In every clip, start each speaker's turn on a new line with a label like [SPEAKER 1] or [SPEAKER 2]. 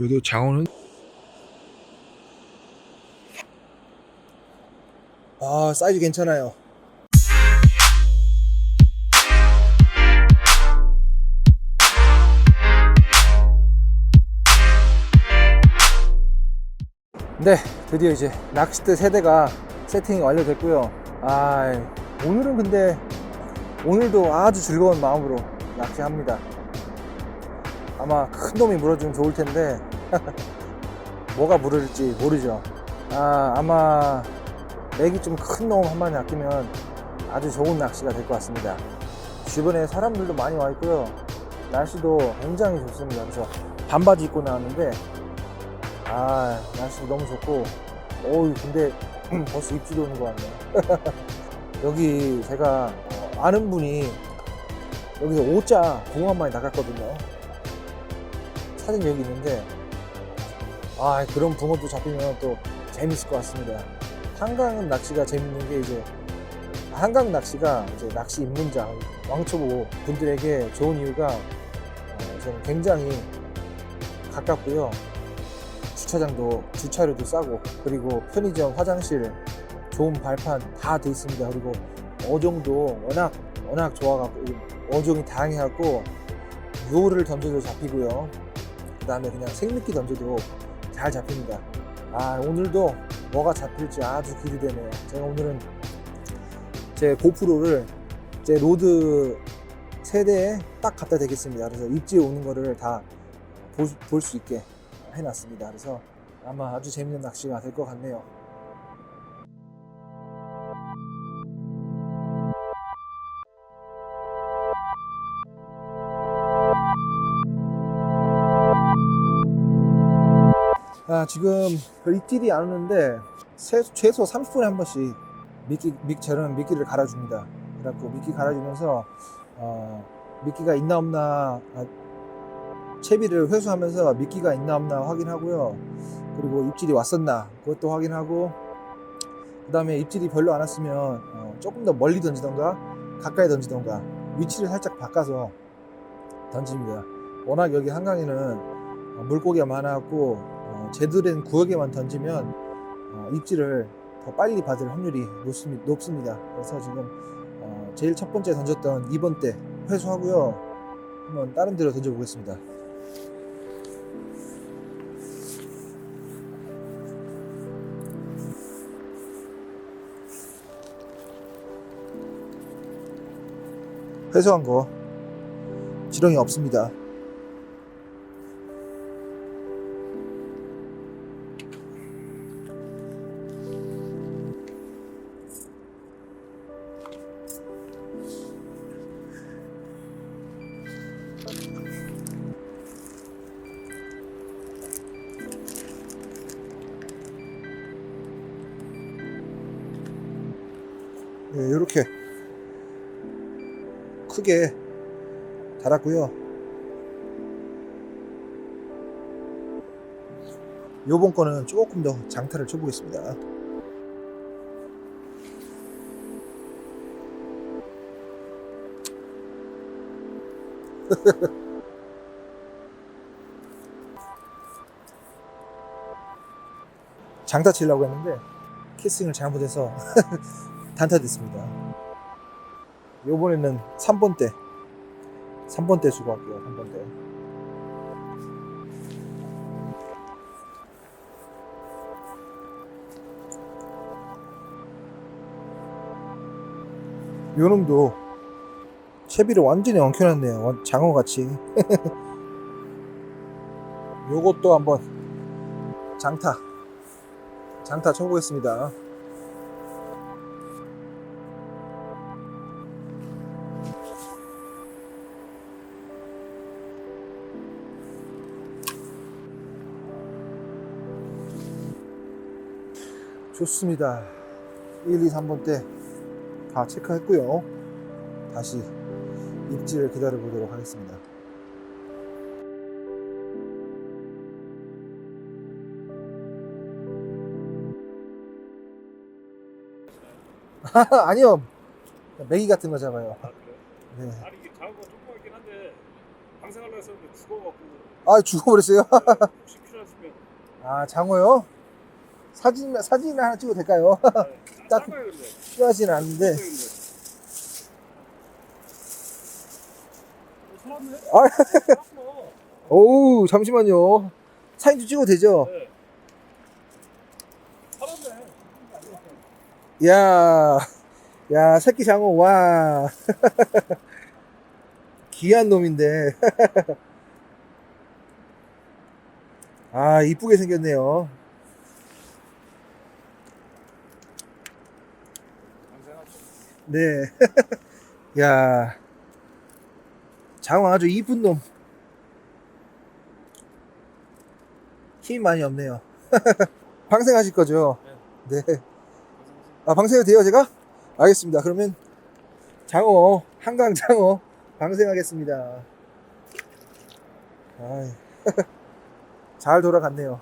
[SPEAKER 1] 그래도 장어는
[SPEAKER 2] 아 사이즈 괜찮아요. 네, 드디어 이제 낚싯대 세대가 세팅이 완료됐고요. 아, 오늘은 근데 오늘도 아주 즐거운 마음으로 낚시합니다. 아마 큰 놈이 물어주면 좋을 텐데 뭐가 물을지 모르죠. 아, 아마 맥이 좀 큰 놈 한 마리 낚이면 아주 좋은 낚시가 될 것 같습니다. 주변에 사람들도 많이 와 있고요. 날씨도 굉장히 좋습니다. 그래서 반바지 입고 나왔는데 아 날씨도 너무 좋고 어우 근데 벌써 입질이 오는 것 같네. 여기 제가 어, 아는 분이 여기서 오자 마리 나갔거든요. 사진 여기 있는데 아 그런 붕어도 잡히면 또 재밌을 것 같습니다. 한강 낚시가 재밌는 게 이제 한강 낚시가 이제 낚시 입문자 왕초보 분들에게 좋은 이유가 어, 저는 굉장히 가깝고요. 주차장도 주차료도 싸고 그리고 편의점, 화장실, 좋은 발판 다 돼 있습니다. 그리고 어종도 워낙 워낙 좋아갖고 어종이 다양해갖고 유호를 던져도 잡히고요. 그다음에 그냥 생미끼 던져도 잘 잡힙니다. 아 오늘도 뭐가 잡힐지 아주 기대되네요. 제가 오늘은 제 고프로를 제 로드 세대에 딱 갖다 대겠습니다. 그래서 입지에 오는 거를 다 볼수 있게 해놨습니다. 그래서 아마 아주 재밌는 낚시가 될 것 같네요. 아, 지금 별 입질이 안 오는데 세- 최소 30분에 한 번씩 미끼, 미, 저는 미끼를 갈아줍니다. 그래갖고 미끼 갈아주면서 어, 미끼가 있나 없나 아, 채비를 회수하면서 미끼가 있나 없나 확인하고요. 그리고 입질이 왔었나 그것도 확인하고 그 다음에 입질이 별로 안 왔으면 어, 조금 더 멀리 던지던가 가까이 던지던가 위치를 살짝 바꿔서 던집니다. 워낙 여기 한강에는 어, 물고기가 많아갖고 어, 제대로 된 구역에만 던지면 어, 입질을 더 빨리 받을 확률이 높습니- 높습니다. 그래서 지금 어, 제일 첫 번째 던졌던 2번 때 회수하고요. 한번 다른 데로 던져보겠습니다. 회수한 거 지렁이 없습니다. 네, 이렇게 크게 달았고요. 요번 거는 조금 더 장타를 쳐보겠습니다. 장타 치려고 했는데 키싱을 잘못해서 단타됐습니다. 요번에는 3번 때 3번 때 수고 할게요 3번 때. 요놈도 채비를 완전히 엉켜놨네요 완- 장어같이. 요것도 한번 장타 장타 쳐보겠습니다 좋습니다. 1, 2, 3번 때 다 체크했고요. 다시 입질을 기다려 보도록 하겠습니다. 아니요. 메기 같은 거 잡아요.
[SPEAKER 3] 아?
[SPEAKER 2] 네.
[SPEAKER 3] 아니 이게 장어가 조그맣긴 한데 방생하려고 했었는데 죽어갖고
[SPEAKER 2] 아, 죽어버렸어요?
[SPEAKER 3] 혹시 필요하면
[SPEAKER 2] 아 장어요? 사진 사진 하나 찍어도 될까요? 딱 필요하진 않은데. 아, 오우 잠시만요. 사진 좀 찍어도 되죠? 야, 야 새끼 장어 와. 귀한 놈인데. 아 이쁘게 생겼네요. 네. 야. 장어 아주 이쁜 놈. 힘이 많이 없네요. 방생하실 거죠? 네. 아, 방생해도 돼요, 제가? 알겠습니다. 그러면 장어, 한강 장어 방생하겠습니다. 아이. 잘 돌아갔네요.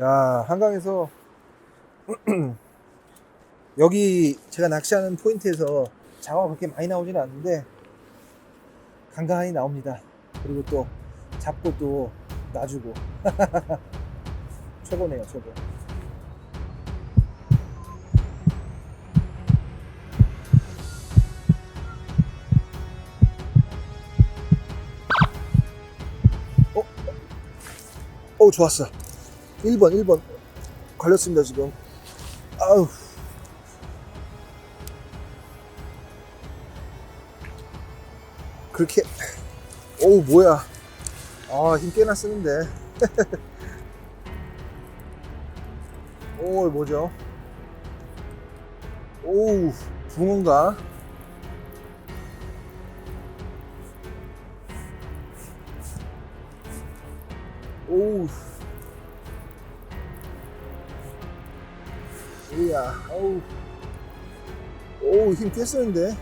[SPEAKER 2] 야, 한강에서 여기 제가 낚시하는 포인트에서 장어가 그렇게 많이 나오지는 않는데 간간히 나옵니다. 그리고 또 잡고 또 놔주고 최고네요, 최고. 어? 어, 좋았어. 1번, 1번. 걸렸습니다, 지금. 아우. 그렇게 어우 뭐야. 아 힘 꽤나 쓰는데. 오 뭐죠? 오우 붕어인가? 오우. 뭐야 어우. 오우 힘 꽤 쓰는데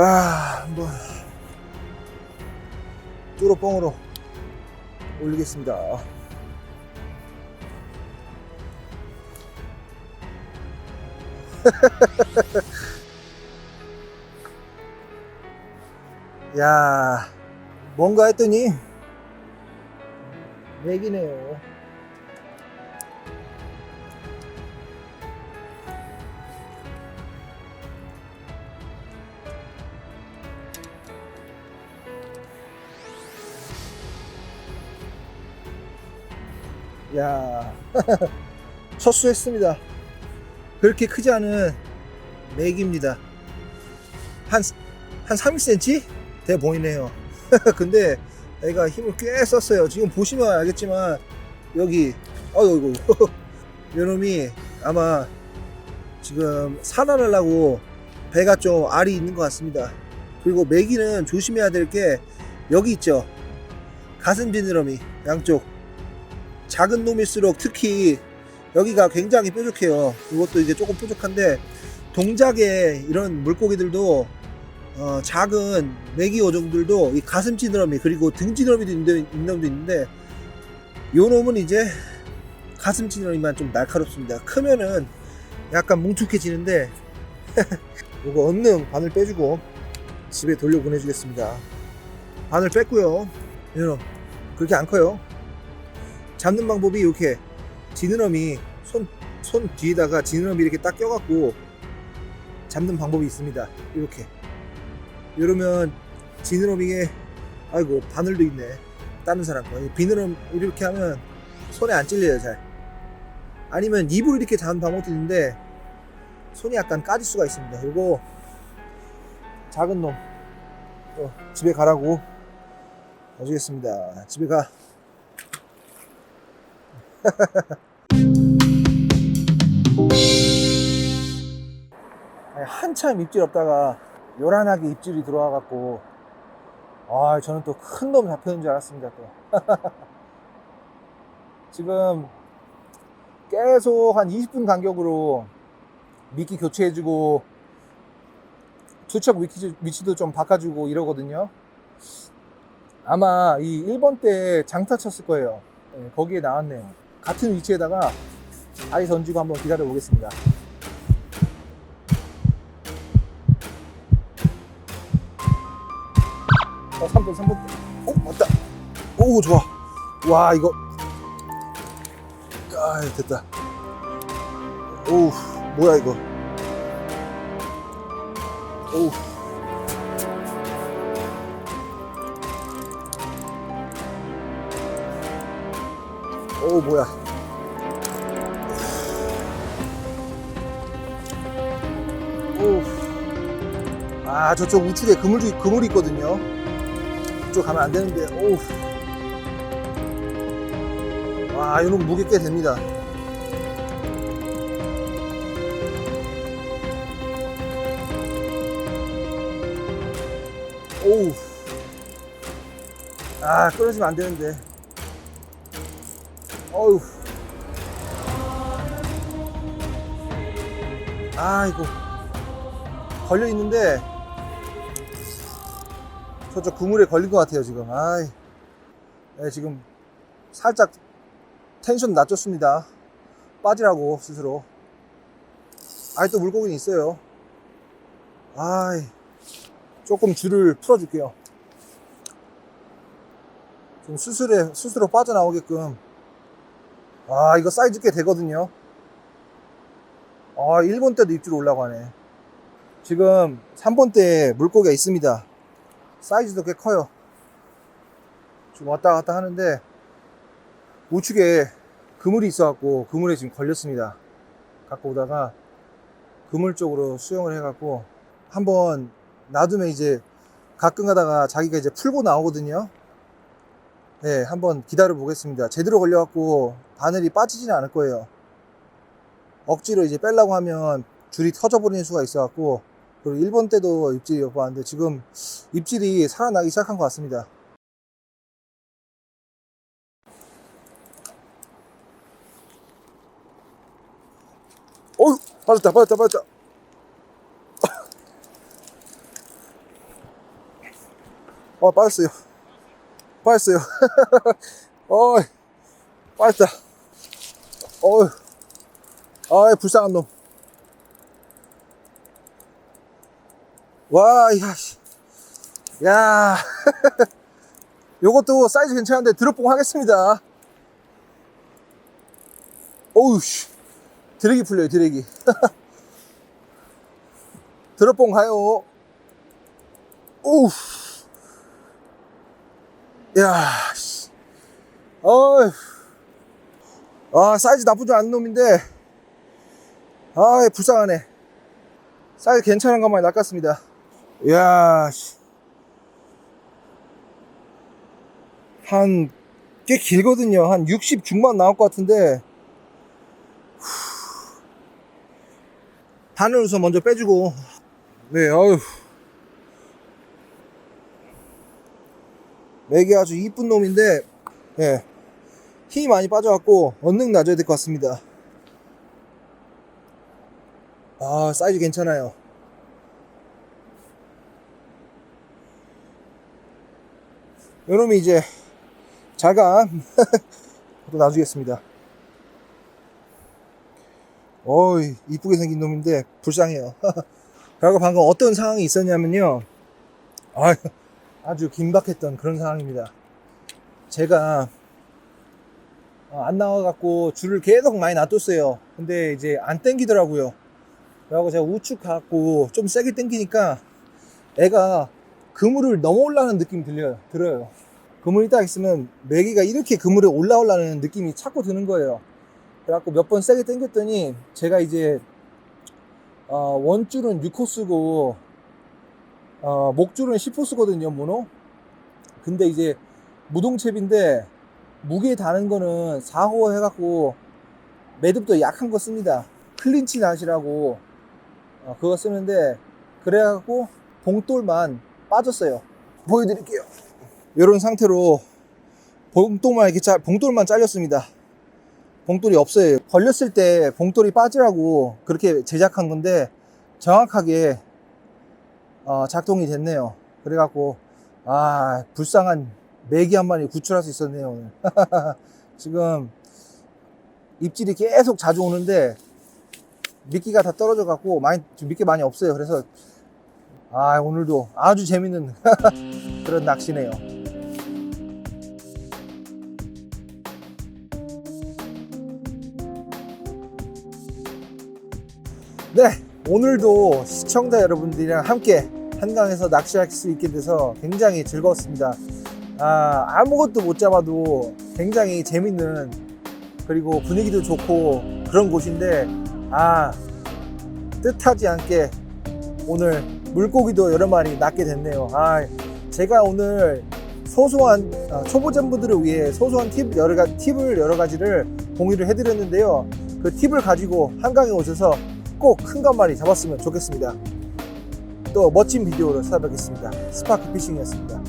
[SPEAKER 2] 아, 한번 뚜로뻥으로 올리겠습니다. 야, 뭔가 했더니 맥이네요. 야, 첫수했습니다. 그렇게 크지 않은 맥입니다. 한, 한 30cm? 돼 보이네요. 근데 애가 힘을 꽤 썼어요. 지금 보시면 알겠지만, 여기, 어이구, 요 놈이 아마 지금 산란하려고 배가 좀 알이 있는 것 같습니다. 그리고 메기는 조심해야 될 게 여기 있죠. 가슴 지느러미 양쪽 작은 놈일수록 특히 여기가 굉장히 뾰족해요. 이것도 이제 조금 뾰족한데 동작에 이런 물고기들도 어, 작은 메기 어종들도 이 가슴 지느러미 그리고 등 지느러미도 있는 있는 놈도 있는데 요 놈은 이제 가슴 지느러미만 좀 날카롭습니다. 크면은 약간 뭉툭해지는데 요거 언능 바늘 빼주고 집에 돌려 보내주겠습니다. 바늘 뺐고요. 이놈 그렇게 안 커요. 잡는 방법이 이렇게 지느러미 손, 손 뒤에다가 지느러미 이렇게 딱 껴갖고 잡는 방법이 있습니다. 이렇게 이러면 지느러미에 아이고 바늘도 있네. 다른 사람 거 비늘은 이렇게 하면 손에 안 찔려요 잘. 아니면 입으로 이렇게 잡는 방법도 있는데 손이 약간 까질 수가 있습니다. 이거 작은 놈 어, 집에 가라고 놔주겠습니다. 집에 가. 아니, 한참 입질 없다가 요란하게 입질이 들어와 갖고 아 저는 또 큰 놈 잡혔는 줄 알았습니다 또. 지금 계속 한 20분 간격으로 미끼 교체해주고 위치, 위치도 좀 바꿔주고 이러거든요. 아마 이 1번 때 장타 쳤을 거예요. 네, 거기에 나왔네요 같은 위치에다가 아이 던지고 한번 기다려 보겠습니다 어, 3번, 3번. 오, 맞다. 오, 좋아. 와, 이거. 아, 됐다. 오, 뭐야, 이거. 오. 오, 뭐야. 오. 아, 저쪽 우측에 그물이, 그물이 있거든요. 그쪽 가면 안 되는데, 오. 와, 이놈 무게 꽤 됩니다. 오우. 아, 끊어지면 안 되는데. 어우. 아, 이거. 걸려 있는데, 저쪽 그물에 걸린 것 같아요, 지금. 아이. 네, 지금 살짝 텐션 낮췄습니다. 빠지라고, 스스로. 아이, 또 물고기는 있어요. 아이. 조금 줄을 풀어줄게요. 좀 수술에, 스스로 빠져나오게끔. 아, 이거 사이즈 꽤 되거든요. 아, 1번 때도 입질 올라가네. 지금 3번 때 물고기가 있습니다. 사이즈도 꽤 커요. 좀 왔다 갔다 하는데, 우측에 그물이 있어갖고, 그물에 지금 걸렸습니다. 갖고 오다가, 그물 쪽으로 수영을 해갖고, 한번 놔두면 이제 가끔 가다가 자기가 이제 풀고 나오거든요. 네, 한번 기다려 보겠습니다. 제대로 걸려갖고 바늘이 빠지지는 않을 거예요. 억지로 이제 빼려고 하면 줄이 터져버리는 수가 있어갖고 그리고 1번 때도 입질이 여봤는데 지금 입질이 살아나기 시작한 것 같습니다. 어휴, 빠졌다, 빠졌다, 빠졌다. 어, 빠졌어요. 빠졌어요. 어, 빠졌다. 어휴. 아이, 불쌍한 놈. 와, 야, 씨. 야. 요것도 사이즈 괜찮은데 드롭봉 하겠습니다. 어우, 씨. 드래기 풀려요, 드래기. 드롭봉 가요. 오우. 야, 씨. 어휴. 아, 사이즈 나쁘지 않은 놈인데, 아, 불쌍하네. 사이즈 괜찮은 것만 낚았습니다. 이야, 씨. 한, 꽤 길거든요. 한 60 중반 나올 것 같은데, 후. 바늘 우선 먼저 빼주고, 네, 어휴. 맥이 아주 이쁜 놈인데, 예. 힘이 많이 빠져갖고, 언능 놔줘야 될 것 같습니다. 아, 사이즈 괜찮아요. 요놈이 이제, 자간, 또 놔주겠습니다. 어이, 이쁘게 생긴 놈인데, 불쌍해요. 그리고 방금 어떤 상황이 있었냐면요. 아, 아주 긴박했던 그런 상황입니다. 제가 어, 안 나와갖고 줄을 계속 많이 놔뒀어요. 근데 이제 안 땡기더라고요. 그래갖고 제가 우측 갖고 좀 세게 땡기니까 애가 그물을 넘어 올라는 느낌이 들려요. 들어요. 그물이 딱 있으면 메기가 이렇게 그물에 올라오려는 느낌이 자꾸 드는 거예요. 그래갖고 몇 번 세게 땡겼더니 제가 이제 어, 원줄은 6호수고 어, 목줄은 10호수거든요, 모노. 근데 이제 무동채비인데 무게 다는 거는 4호 해갖고 매듭도 약한 거 씁니다. 클린치 낫이라고 어, 그거 쓰는데 그래갖고 봉돌만 빠졌어요. 보여드릴게요. 이런 상태로 봉돌만 이렇게 짜, 봉돌만 잘렸습니다. 봉돌이 없어요. 걸렸을 때 봉돌이 빠지라고 그렇게 제작한 건데 정확하게 어, 작동이 됐네요. 그래갖고 아 불쌍한 메기 한 마리 구출할 수 있었네요. 지금 입질이 계속 자주 오는데 미끼가 다 떨어져 갖고 많이 지금 미끼 많이 없어요. 그래서 아 오늘도 아주 재밌는 그런 낚시네요. 네, 오늘도 시청자 여러분들이랑 함께 한강에서 낚시할 수 있게 돼서 굉장히 즐거웠습니다. 아, 아무것도 못 잡아도 굉장히 재밌는 그리고 분위기도 좋고 그런 곳인데 아 뜻하지 않게 오늘 물고기도 여러 마리 낚게 됐네요. 아 제가 오늘 소소한 아, 초보자분들을 위해 소소한 팁 여러 가 팁을 여러 가지를 공유를 해드렸는데요. 그 팁을 가지고 한강에 오셔서 꼭 큰 것 마리 잡았으면 좋겠습니다. 또 멋진 비디오로 찾아뵙겠습니다. 스파크 피싱이었습니다.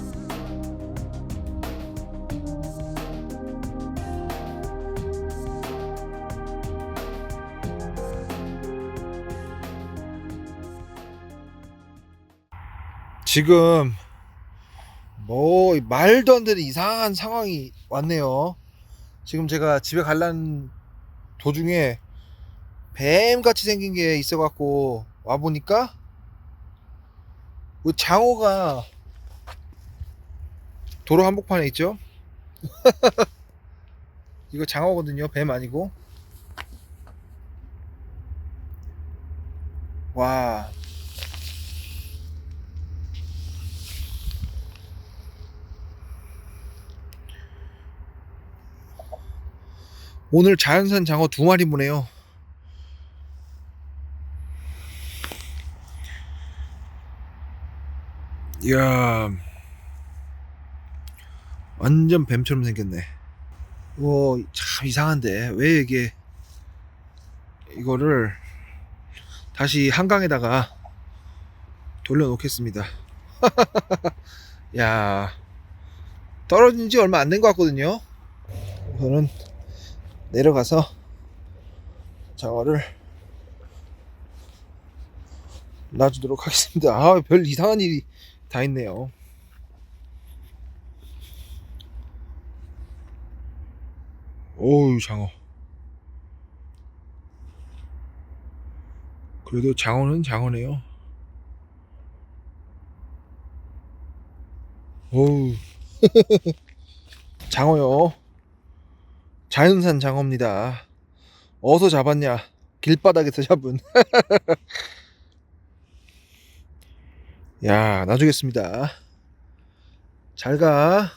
[SPEAKER 2] 지금 뭐 말도 안 되는 이상한 상황이 왔네요. 지금 제가 집에 갈라는 도중에 뱀 같이 생긴 게 있어갖고 와 보니까 그 장어가 도로 한복판에 있죠. 이거 장어거든요. 뱀 아니고. 와. 오늘 자연산 장어 두 마리 보네요. 이야, 완전 뱀처럼 생겼네. 이거 참 이상한데 왜 이게 이거를 다시 한강에다가 돌려놓겠습니다. 야, 떨어진 지 얼마 안 된 것 같거든요. 우선은 내려가서 장어를 놔주도록 하겠습니다. 아, 별 이상한 일이 다 있네요. 오우, 장어. 그래도 장어는 장어네요. 오우. 장어요. 자연산 장어입니다. 어디서 잡았냐? 길바닥에서 잡은. 야, 놔주겠습니다. 잘 가.